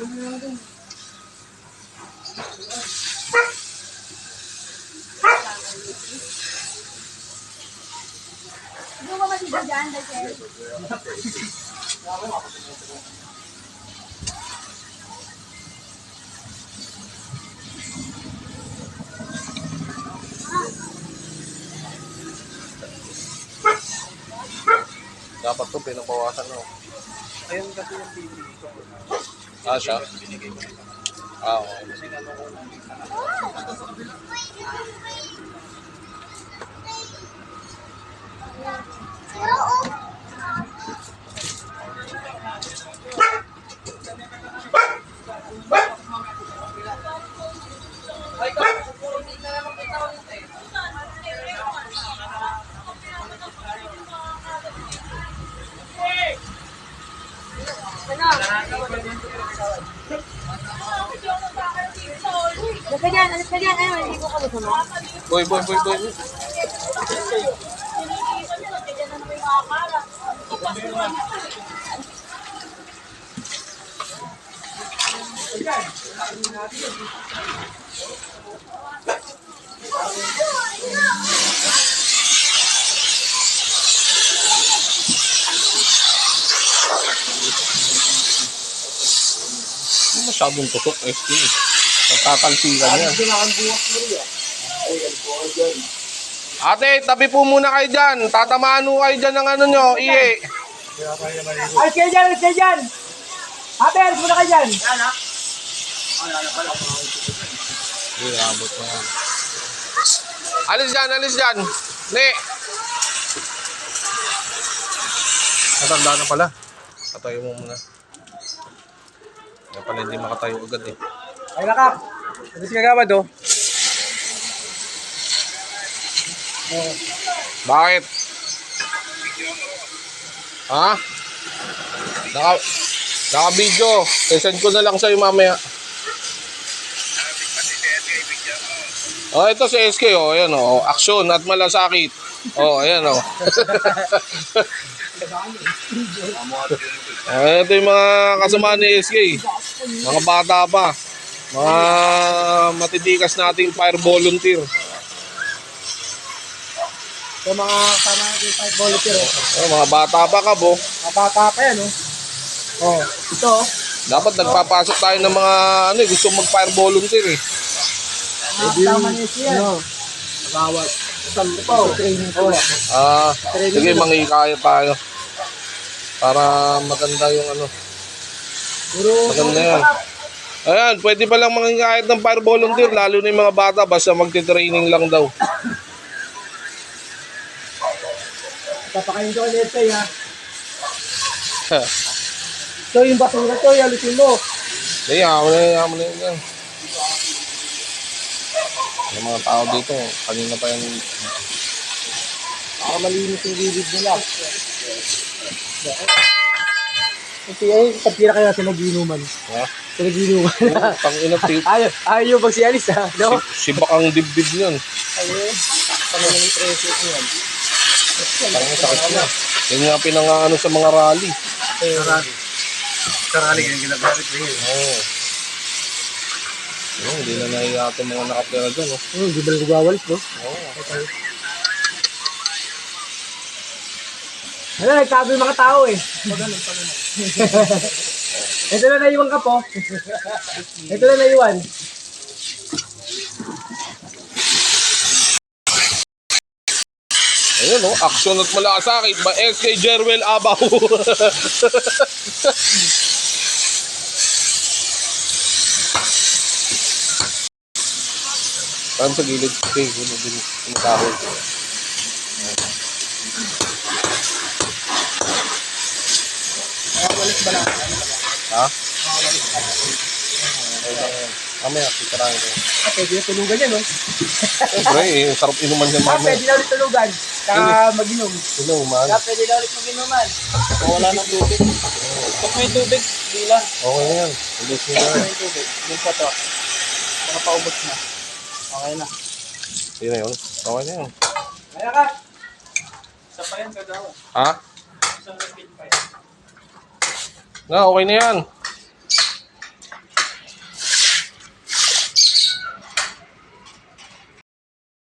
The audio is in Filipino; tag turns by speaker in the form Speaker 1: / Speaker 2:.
Speaker 1: Hindi mo matiga dyan, Dahil.
Speaker 2: Dapat to pinabawasan mo.
Speaker 3: Ayun kasi yung bibig ko.
Speaker 2: Ah, siya? Ah, okay.
Speaker 3: Kasi
Speaker 1: Alis ka dyan, alis ka dyan. Ayun, hindi ko kamusta mo.
Speaker 2: Boy, boy, boy, boy. Ano masyadong tutok, SK. Nagtatalsikan yan. Ate, tabi po muna kayo dyan. Tatamaan po kayo dyan ng ano nyo, iye.
Speaker 4: Alis kayo dyan, alis kayo dyan! Ate, alis muna kayo dyan!
Speaker 2: Yan. Alis dyan, alis dyan. Ne. Natanda na pala. Katayo mo muna. Kaya pala hindi makatayo agad eh.
Speaker 4: Ay, nakap! Alis ka gawad, oh.
Speaker 2: Bakit? Ha? Naka, naka video. I-send ko na lang sa'yo mamaya. Oh, ito si SK oh, ayan oh, aksyon at malasakit. Oh, ayan oh. Ayan, ito yung mga kasama ni SK. Mga bata pa. Mga matitikas nating fire volunteer.
Speaker 4: Yung mga kasama natin fight volunteer, oh.
Speaker 2: Oh, mga bata pa ka bo.
Speaker 4: Mga bata pa yan, oh. Oh, ito, oh.
Speaker 2: Dapat nagpapasok tayo ng mga ano, eh, gusto mag-fire volunteer eh.
Speaker 4: Mga kasama ni siya. Ano? Bawat. Isang ito, training ko.
Speaker 2: Ah, sige, mangikaya tayo. Para maganda yung ano.
Speaker 4: Puro,
Speaker 2: Maganda yan. Ayan, pwede pa lang mangikayat ng fire volunteer, lalo na yung mga bata, basta magti-training lang daw.
Speaker 4: Papakain ko ulit sa'yo, ha. So, yung basura to, yalusin mo.
Speaker 2: Sige, ako na yun, ako na yun. Yung mga tao dito, kanina pa yan.
Speaker 4: Para malinis yung gilid nila. Kasi ay, pagtira kayo sa naginuman.
Speaker 2: Ha?
Speaker 4: Sa naginuman.
Speaker 2: Pang ina,
Speaker 4: ayaw, ayaw yung pag si Alice, ha? No?
Speaker 2: Si, si bakang dibdib yun.
Speaker 4: Ayun. Pag may presyo ko yan.
Speaker 2: Parang sakit na. Yun nga pinangaano sa mga rally.
Speaker 3: Karali. Karali yung ginagamit yun.
Speaker 2: Oo. Oh, hindi na nahiya mga nakapera dyan. Oh.
Speaker 4: Hmm, di ba nagwawalis, no?
Speaker 2: Oo.
Speaker 4: Ano, yung mga tao eh. Ito na naiwan ka po. Ito na naiwan.
Speaker 2: Ayun oh, action at malasakit ba SK Jerwel Abaw. Parang sa gilid. Okay, gulo din. Kumakahoy. Ha? Mamaya, titirahin ko.
Speaker 4: Ah, pwede na tulugan yan, no?
Speaker 2: Siyempre, eh, sarap inuman yan
Speaker 4: Ah,
Speaker 2: mamaya.
Speaker 4: pwede na ulit tulugan. Saka mag-inom.
Speaker 2: Inuman.
Speaker 4: Ah, pwede na ulit mag-inuman.
Speaker 3: Wala nang tubig. Pag may tubig, di lang.
Speaker 2: Okay na yan. Mo na yan.
Speaker 3: May tubig. Yung pa to. Baka paubos na. Okay na.
Speaker 2: Yun na yun. Okay na yun.
Speaker 4: Kaya ka.
Speaker 3: Isa pa yan kagawa.
Speaker 2: Ha?
Speaker 3: Isang repeat pa
Speaker 2: Na, okay na yan.